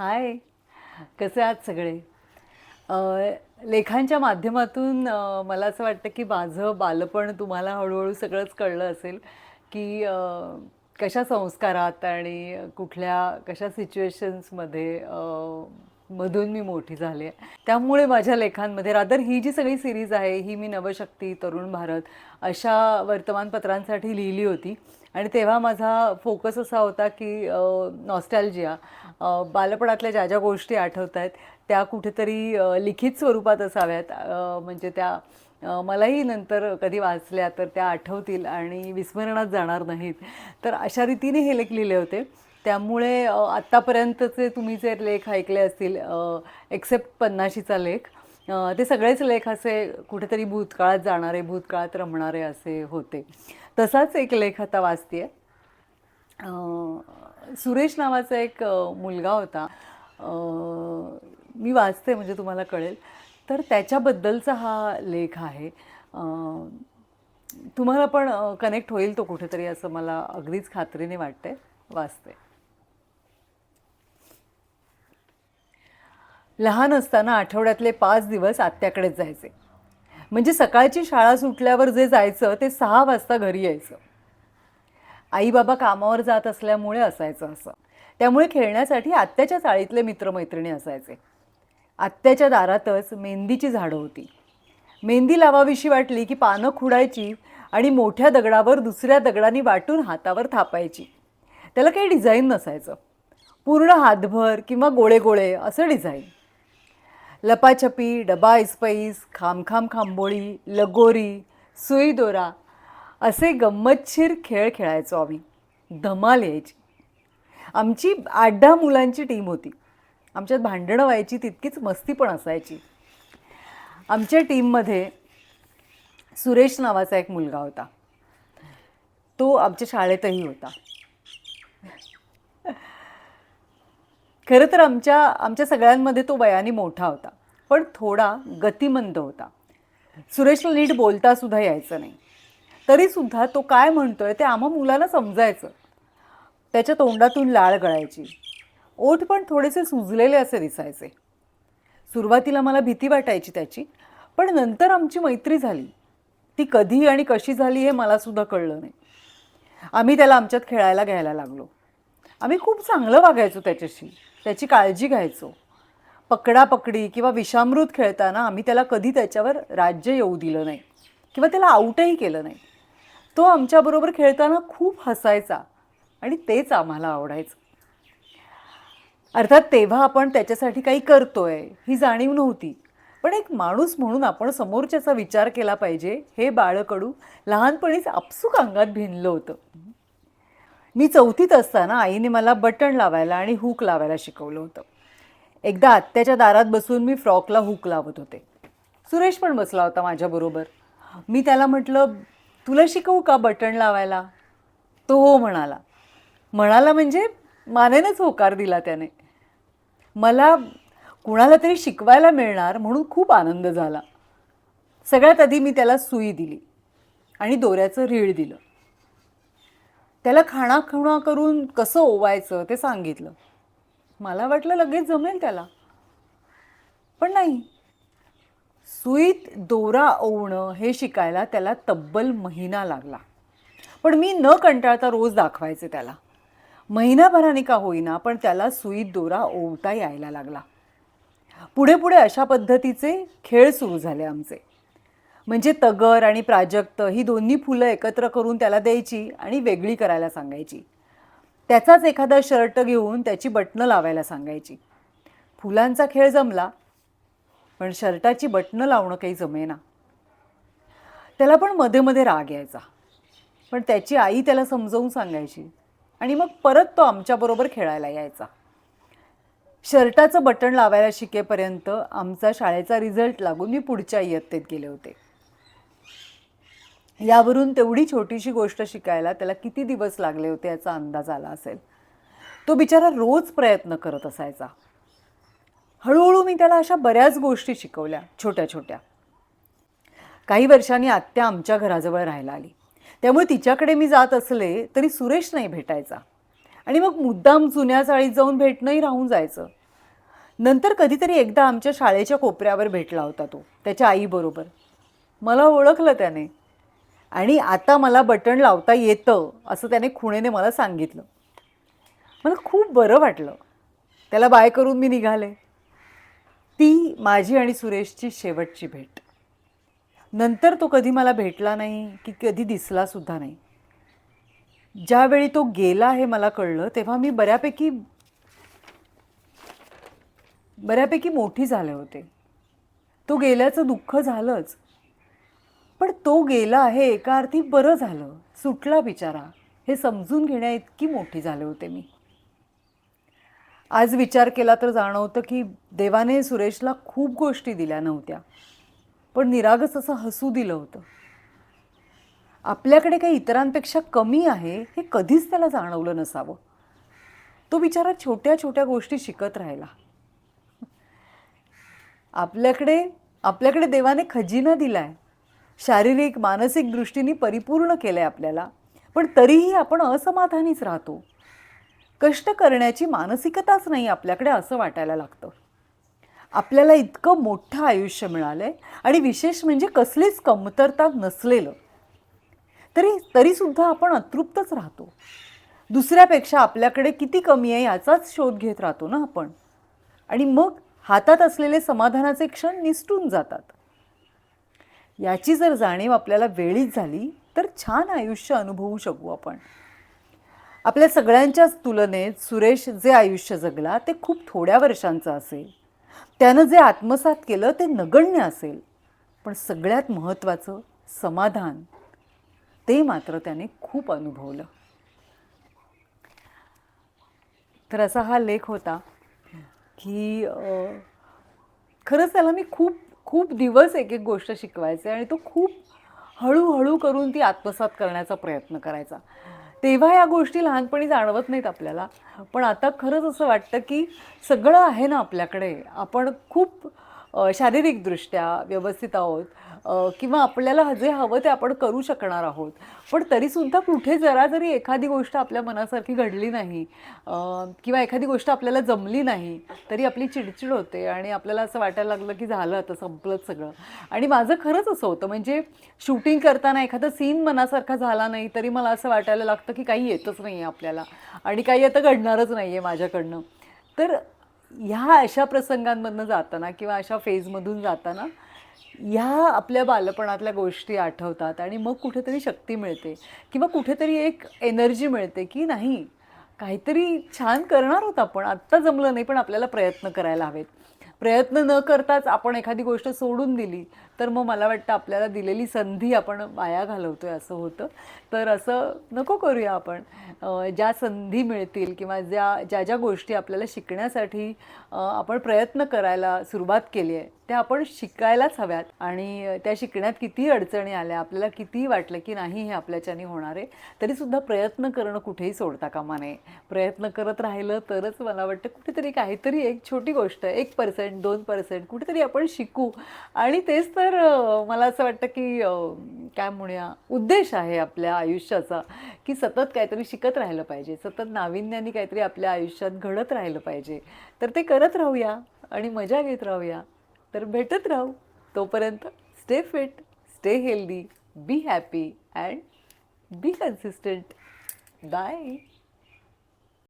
हाय. कसे आहात सगळे? लेखांच्या माध्यमातून मला असं वाटतं की माझं बालपण तुम्हाला हळूहळू सगळंच कळलं असेल की कशा संस्कारात आणि कुठल्या कशा सिच्युएशन्समध्ये मधून मी मोठी झाले. त्यामुळे माझ्या लेखांमध्ये रादर ही जी सगळी सिरीज आहे ही मी नवशक्ती तरुण भारत अशा वर्तमानपत्रांसाठी लिहिली होती. आणि तेव्हा माझा फोकस असा होता की नॉस्टॅल्जिया बालपणातल्या ज्या ज्या गोष्टी आठवत आहेत त्या कुठेतरी लिखित स्वरूपात असाव्यात. म्हणजे त्या मलाही नंतर कधी वाचल्या तर त्या आठवतील आणि विस्मरणात जाणार नाहीत. तर अशा रीतीने हे लेख लिहिले होते. त्यामुळे आत्तापर्यंतचे तुम्ही जे लेख ऐकले असतील एक्सेप्ट पन्नाशीचा लेख ते सगळेच लेख असे कुठेतरी भूतकाळात जाणारे भूतकाळात रमणारे असे होते. तसाच एक लेख आता वाचते सुरेश नावाचा एक मुलगा होता. मी वाचते म्हणजे तुम्हाला कळेल. तर त्याच्याबद्दलचा हा लेख आहे. तुम्हाला पण कनेक्ट होईल तो कुठेतरी असं मला अगदीच खात्रीने वाटते वाचते. लहान असताना आठवड्यातले पाच दिवस आत्याकडेच जायचे. म्हणजे सकाळची शाळा सुटल्यावर जे जायचं ते सहा वाजता घरी यायचं. आई बाबा कामावर जात असल्यामुळे असायचं असं. त्यामुळे खेळण्यासाठी आत्याच्या चाळीतले मित्रमैत्रिणी असायचे. आत्याच्या दारातच मेहंदीची झाडं होती. मेहंदी लावावीशी वाटली की पानं खुडायची आणि मोठ्या दगडावर दुसऱ्या दगडांनी वाटून हातावर थापायची. त्याला काही डिझाईन नसायचं. पूर्ण हातभर किंवा गोळे गोळे असं डिझाईन. लपाछपी डबा ऐसपैस खामखाम खांबोळी लगोरी सुई दोरा असे गंमतशीर खेळ खेळायचो आम्ही. धमाल यायची. आमची आठ दहा मुलांची टीम होती. आमच्यात भांडणं व्हायची तितकीच मस्ती पण असायची. आमच्या टीममध्ये सुरेश नावाचा एक मुलगा होता. तो आमच्या शाळेतही होता. खरं तर आमच्या आमच्या सगळ्यांमध्ये तो वयाने मोठा होता. पण थोडा गतिमंद होता. सुरेशला नीट बोलता सुद्धा यायचं नाही. तरीसुद्धा तो काय म्हणतोय ते आम्हा मुलांना समजायचं. त्याच्या तोंडातून लाळ गळायची. ओठ पण थोडेसे सुजलेले असे दिसायचे. सुरुवातीला मला भीती वाटायची त्याची पण नंतर आमची मैत्री झाली. ती कधी आणि कशी झाली हे मलासुद्धा कळलं नाही. आम्ही त्याला आमच्यात खेळायला घ्यायला लागलो. आम्ही खूप चांगलं वागायचो त्याच्याशी. त्याची काळजी घ्यायचो. पकडापकडी किंवा विषामृत खेळताना आम्ही त्याला कधी त्याच्यावर राज्य येऊ दिलं नाही किंवा त्याला आऊटही केलं नाही. तो आमच्याबरोबर खेळताना खूप हसायचा आणि तेच आम्हाला आवडायचं. अर्थात तेव्हा आपण त्याच्यासाठी काही करतोय ही जाणीव नव्हती. पण एक माणूस म्हणून आपण समोरच्याचा विचार केला पाहिजे हे बाळकडू लहानपणीच आपसूक अंगात भिनलं होतं. मी चौथीत असताना आईने मला बटण लावायला आणि हुक लावायला शिकवलं होतं. एकदा आत्याच्या दारात बसून मी फ्रॉकला हुक लावत होते. सुरेश पण बसला होता माझ्याबरोबर मी त्याला म्हटलं तुला शिकवू का बटण लावायला? तो हो म्हणाला. म्हणाला म्हणजे मानेनच होकार दिला त्याने. मला कुणाला तरी शिकवायला मिळणार म्हणून खूप आनंद झाला. सगळ्यात आधी मी त्याला सुई दिली आणि दोऱ्याचं रीळ दिलं. त्याला खाणाखुणा करून कसं ओवायचं ते सांगितलं. मला वाटलं लगेच जमेल त्याला. पण नाही. सुईत दोरा ओवणं हे शिकायला त्याला तब्बल महिना लागला. पण मी न कंटाळता रोज दाखवायचे त्याला. महिनाभराने का होईना पण त्याला सुईत दोरा ओवता यायला लागला. पुढे पुढे अशा पद्धतीचे खेळ सुरू झाले आमचे. म्हणजे तगर आणि प्राजक्त ही दोन्ही फुलं एकत्र करून त्याला द्यायची आणि वेगळी करायला सांगायची. त्याचाच एखादा शर्ट घेऊन त्याची बटणं लावायला सांगायची. फुलांचा खेळ जमला पण शर्टाची बटणं लावणं काही जमेना. त्याला पण मध्ये मध्ये राग यायचा. पण त्याची आई त्याला समजावून सांगायची आणि मग परत तो आमच्याबरोबर खेळायला यायचा. शर्टाचं बटण लावायला शिकेपर्यंत आमचा शाळेचा रिझल्ट लागून मी पुढच्या इयत्तेत गेले होते. यावरून तेवढी छोटीशी गोष्ट शिकायला त्याला किती दिवस लागले होते याचा अंदाज आला असेल. तो बिचारा रोज प्रयत्न करत असायचा. हळूहळू मी त्याला अशा बऱ्याच गोष्टी शिकवल्या छोट्या छोट्या. काही वर्षांनी आत्या आमच्या घराजवळ राहायला आली. त्यामुळे तिच्याकडे मी जात असले तरी सुरेश नाही भेटायचा. आणि मग मुद्दाम जुन्या चाळीत जाऊन भेटणंही राहून जायचं. नंतर कधीतरी एकदा आमच्या शाळेच्या कोपऱ्यावर भेटला होता तो त्याच्या आईबरोबर मला ओळखलं त्याने. आणि आता मला बटण लावता येतं असं त्याने खुणेने मला सांगितलं. मला खूप बरं वाटलं. त्याला बाय करून मी निघाले. ती माझी आणि सुरेशची शेवटची भेट. नंतर तो कधी मला भेटला नाही की कधी दिसला सुद्धा नाही. ज्यावेळी तो गेला हे मला कळलं तेव्हा मी बऱ्यापैकी बऱ्यापैकी मोठी झाले होते. तो गेल्याचं दुःख झालंच तो गेला हे एका अर्थी बरं झालं. सुटला बिचारा. हे समजून घेण्या इतकी मोठी झाले होते मी. आज विचार केला तर जाणवतं की देवाने सुरेशला खूप गोष्टी दिल्या नव्हत्या. पण निरागस असं हसू दिलं होतं. आपल्याकडे काही इतरांपेक्षा कमी आहे हे कधीच त्याला जाणवलं नसावं. तो बिचारा छोट्या छोट्या गोष्टी शिकत राहिला. आपल्याकडे आपल्याकडे देवाने खजिना दिलाय. शारीरिक मानसिक दृष्टीने परिपूर्ण केलं आहे आपल्याला. पण तरीही आपण असमाधानीच राहतो. कष्ट करण्याची मानसिकताच नाही आपल्याकडे असं वाटायला लागतं. आपल्याला इतकं मोठं आयुष्य मिळालं आहे आणि विशेष म्हणजे कसलीच कमतरता नसलेलं. तरी तरीसुद्धा आपण अतृप्तच राहतो. दुसऱ्यापेक्षा आपल्याकडे किती कमी आहे याचाच शोध घेत राहतो ना आपण. आणि मग हातात असलेले समाधानाचे क्षण निसटून जातात. याची जर जाणीव आपल्याला वेळीच झाली तर छान आयुष्य अनुभवू शकू आपण. आपल्या सगळ्यांच्याच तुलनेत सुरेश जे आयुष्य जगला ते खूप थोड्या वर्षांचं असेल. त्यानं जे आत्मसात केलं ते नगण्य असेल. पण सगळ्यात महत्त्वाचं समाधान. ते मात्र त्याने खूप अनुभवलं. तर असा हा लेख होता की खरंच त्याला मी खूप खूप दिवस एक एक गोष्ट शिकवायचे आणि तो खूप हळूहळू करून ती आत्मसात करण्याचा प्रयत्न करायचा. तेव्हा या गोष्टी लहानपणी जाणवत नाहीत आपल्याला. पण आता खरंच असं वाटतं की सगळं आहे ना आपल्याकडे. आपण खूप शारीरिकदृष्ट्या व्यवस्थित आहोत. किंवा आपल्याला जे हवं ते आपण करू शकणार आहोत. पण तरीसुद्धा कुठे जरा जरी एखादी गोष्ट आपल्या मनासारखी घडली नाही किंवा एखादी गोष्ट आपल्याला जमली नाही तरी आपली चिडचिड होते आणि आपल्याला असं वाटायला लागलं की झालं आता संपलंच सगळं. आणि माझं खरंच असं होतं म्हणजे शूटिंग करताना एखादा सीन मनासारखा झाला नाही तरी मला असं वाटायला लागतं की काही येतच नाही आहे आपल्याला. आणि काही आता घडणारच नाही आहे माझ्याकडनं. तर ह्या अशा प्रसंगांमधनं जाताना किंवा अशा फेजमधून जाताना ह्या आपल्या बालपणातल्या गोष्टी आठवतात आणि मग कुठेतरी शक्ती मिळते किंवा कुठेतरी एक एनर्जी मिळते की नाही काहीतरी छान करणार आहोत आपण. आत्ता जमलं नाही पण आपल्याला प्रयत्न करायला हवेत. प्रयत्न न करताच आपण एखादी गोष्ट सोडून दिली तर मग मला वाटतं आपल्याला दिलेली संधी आपण वाया घालवतो आहे असं होतं. तर असं नको करूया आपण. ज्या संधी मिळतील किंवा ज्या ज्या ज्या गोष्टी आपल्याला शिकण्यासाठी आपण प्रयत्न करायला सुरुवात केली आहे त्या आपण शिकायलाच हव्यात. आणि त्या शिकण्यात कितीही अडचणी आल्या आपल्याला कितीही वाटलं की नाही हे आपल्याच्याने होणार आहे तरीसुद्धा प्रयत्न करणं कुठेही सोडता कामा नये. प्रयत्न करत राहिलं तरच मला वाटतं कुठेतरी काहीतरी एक छोटी गोष्ट एक पर्सेंट दोन पर्सेंट कुठेतरी आपण शिकू. आणि तेच तर मला असं वाटतं की काय म्हणूया उद्देश आहे आपल्या आयुष्याचा की सतत काहीतरी शिकत राहिलं पाहिजे. सतत नाविन्याने काहीतरी आपल्या आयुष्यात घडत राहिलं पाहिजे. तर ते करत राहूया आणि मजा घेत राहूया. तर भेटत राहू. तोपर्यंत stay fit stay healthy be happy and be consistent bye